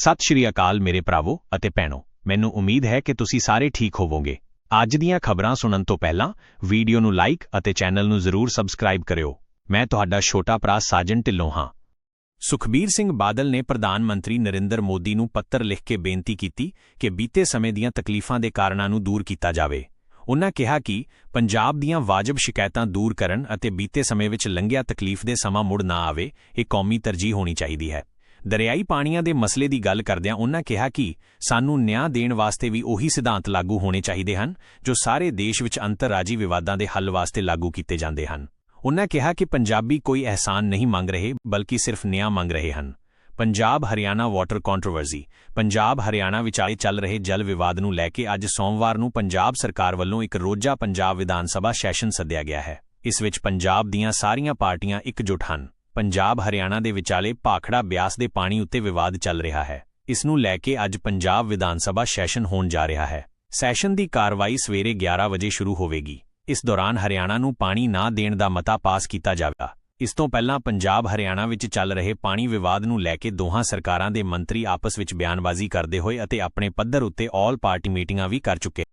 ਸਤਿ ਸ਼੍ਰੀ ਅਕਾਲ ਮੇਰੇ ਭਰਾਵੋ ਅਤੇ ਭੈਣੋ, ਮੈਨੂੰ ਉਮੀਦ ਹੈ ਕਿ ਤੁਸੀਂ ਸਾਰੇ ਠੀਕ ਹੋਵੋਗੇ। ਅੱਜ ਦੀਆਂ ਖਬਰਾਂ ਸੁਣਨ ਤੋਂ ਪਹਿਲਾਂ ਵੀਡੀਓ ਨੂੰ ਲਾਈਕ ਅਤੇ ਚੈਨਲ ਨੂੰ ਜ਼ਰੂਰ ਸਬਸਕ੍ਰਾਈਬ ਕਰਿਓ। ਮੈਂ ਤੁਹਾਡਾ ਛੋਟਾ ਭਰਾ ਸਾਜਨ ਢਿੱਲੋਂ ਹਾਂ। ਸੁਖਬੀਰ ਸਿੰਘ ਬਾਦਲ ਨੇ ਪ੍ਰਧਾਨ ਮੰਤਰੀ ਨਰਿੰਦਰ ਮੋਦੀ ਨੂੰ ਪੱਤਰ ਲਿਖ ਕੇ ਬੇਨਤੀ ਕੀਤੀ ਕਿ ਬੀਤੇ ਸਮੇਂ ਦੀਆਂ ਤਕਲੀਫਾਂ ਦੇ ਕਾਰਨਾਂ ਨੂੰ ਦੂਰ ਕੀਤਾ ਜਾਵੇ। ਉਨ੍ਹਾਂ ਕਿਹਾ ਕਿ ਪੰਜਾਬ ਦੀਆਂ ਵਾਜਬ ਸ਼ਿਕਾਇਤਾਂ ਦੂਰ ਕਰਨ ਅਤੇ ਬੀਤੇ ਸਮੇਂ ਵਿੱਚ ਲੰਘਿਆ ਤਕਲੀਫ ਦੇ ਸਮਾਂ ਮੁੜ ਨਾ ਆਵੇ, ਇਹ ਕੌਮੀ ਤਰਜੀਹ ਹੋਣੀ ਚਾਹੀਦੀ ਹੈ। ਦਰਿਆਈ ਪਾਣੀਆਂ ਦੇ ਮਸਲੇ ਦੀ ਗੱਲ ਕਰਦਿਆਂ ਉਨ੍ਹਾਂ ਕਿਹਾ ਕਿ ਸਾਨੂੰ ਨਿਆਂ ਦੇਣ ਵਾਸਤੇ ਵੀ ਉਹੀ ਸਿਧਾਂਤ ਲਾਗੂ ਹੋਣੇ ਚਾਹੀਦੇ ਹਨ, ਜੋ ਸਾਰੇ ਦੇਸ਼ ਵਿੱਚ ਅੰਤਰਰਾਜੀ ਵਿਵਾਦਾਂ ਦੇ ਹੱਲ ਵਾਸਤੇ ਲਾਗੂ ਕੀਤੇ ਜਾਂਦੇ ਹਨ। ਉਨ੍ਹਾਂ ਕਿਹਾ ਕਿ ਪੰਜਾਬੀ ਕੋਈ ਅਹਿਸਾਨ ਨਹੀਂ ਮੰਗ ਰਹੇ, ਬਲਕਿ ਸਿਰਫ ਨਿਆਂ ਮੰਗ ਰਹੇ ਹਨ। ਪੰਜਾਬ ਹਰਿਆਣਾ ਵਾਟਰ ਕੰਟਰੋਵਰਸੀ ਪੰਜਾਬ ਹਰਿਆਣਾ ਵਿਚਾਲੇ ਚੱਲ ਰਹੇ ਜਲ ਵਿਵਾਦ ਨੂੰ ਲੈ ਕੇ ਅੱਜ ਸੋਮਵਾਰ ਨੂੰ ਪੰਜਾਬ ਸਰਕਾਰ ਵੱਲੋਂ ਇੱਕ ਰੋਜ਼ਾ ਪੰਜਾਬ ਵਿਧਾਨ ਸਭਾ ਸੈਸ਼ਨ ਸੱਦਿਆ ਗਿਆ ਹੈ। ਇਸ ਵਿੱਚ ਪੰਜਾਬ ਦੀਆਂ ਸਾਰੀਆਂ ਪਾਰਟੀਆਂ ਇਕਜੁੱਟ ਹਨ। ਪੰਜਾਬ ਹਰਿਆਣਾ ਦੇ ਵਿਚਾਲੇ ਭਾਖੜਾ ਬਿਆਸ ਦੇ ਪਾਣੀ ਉੱਤੇ ਵਿਵਾਦ ਚੱਲ ਰਿਹਾ ਹੈ। ਇਸ ਨੂੰ ਲੈ ਕੇ ਅੱਜ ਪੰਜਾਬ ਵਿਧਾਨ ਸਭਾ ਸੈਸ਼ਨ ਹੋਣ ਜਾ ਰਿਹਾ ਹੈ। ਸੈਸ਼ਨ ਦੀ ਕਾਰਵਾਈ ਸਵੇਰੇ 11 ਵਜੇ ਸ਼ੁਰੂ ਹੋਵੇਗੀ। ਇਸ ਦੌਰਾਨ ਹਰਿਆਣਾ ਨੂੰ ਪਾਣੀ ਨਾ ਦੇਣ ਦਾ ਮਤਾ ਪਾਸ ਕੀਤਾ ਜਾਵੇਗਾ। ਇਸ ਤੋਂ ਪਹਿਲਾਂ ਪੰਜਾਬ ਹਰਿਆਣਾ ਵਿੱਚ ਚੱਲ ਰਹੇ ਪਾਣੀ ਵਿਵਾਦ ਨੂੰ ਲੈ ਕੇ ਦੋਹਾਂ ਸਰਕਾਰਾਂ ਦੇ ਮੰਤਰੀ ਆਪਸ ਵਿੱਚ ਬਿਆਨਬਾਜ਼ੀ ਕਰਦੇ ਹੋਏ ਅਤੇ ਆਪਣੇ ਪੱਧਰ ਉੱਤੇ ਆਲ ਪਾਰਟੀ ਮੀਟਿੰਗਾਂ ਵੀ ਕਰ ਚੁੱਕੇ